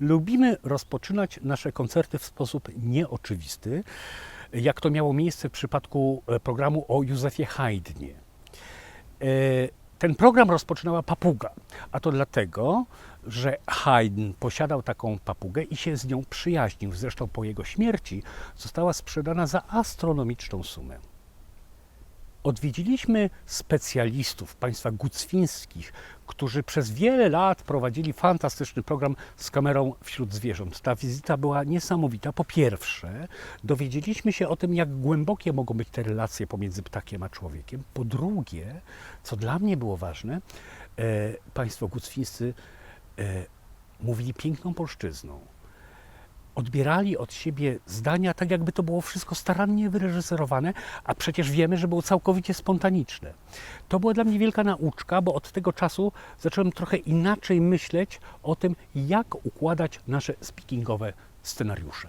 Lubimy rozpoczynać nasze koncerty w sposób nieoczywisty, jak to miało miejsce w przypadku e, programu o Józefie Haydnie. E, Ten program rozpoczynała papuga, a to dlatego, że Haydn posiadał taką papugę i się z nią przyjaźnił. Zresztą po jego śmierci została sprzedana za astronomiczną sumę. Odwiedziliśmy specjalistów państwa gucwińskich, którzy przez wiele lat prowadzili fantastyczny program z kamerą wśród zwierząt. Ta wizyta była niesamowita. Po pierwsze, dowiedzieliśmy się o tym, jak głębokie mogą być te relacje pomiędzy ptakiem a człowiekiem. Po drugie, co dla mnie było ważne, e, państwo gucwińscy e, mówili piękną polszczyzną odbierali od siebie zdania tak, jakby to było wszystko starannie wyreżyserowane, a przecież wiemy, że było całkowicie spontaniczne. To była dla mnie wielka nauczka, bo od tego czasu zacząłem trochę inaczej myśleć o tym, jak układać nasze speakingowe scenariusze.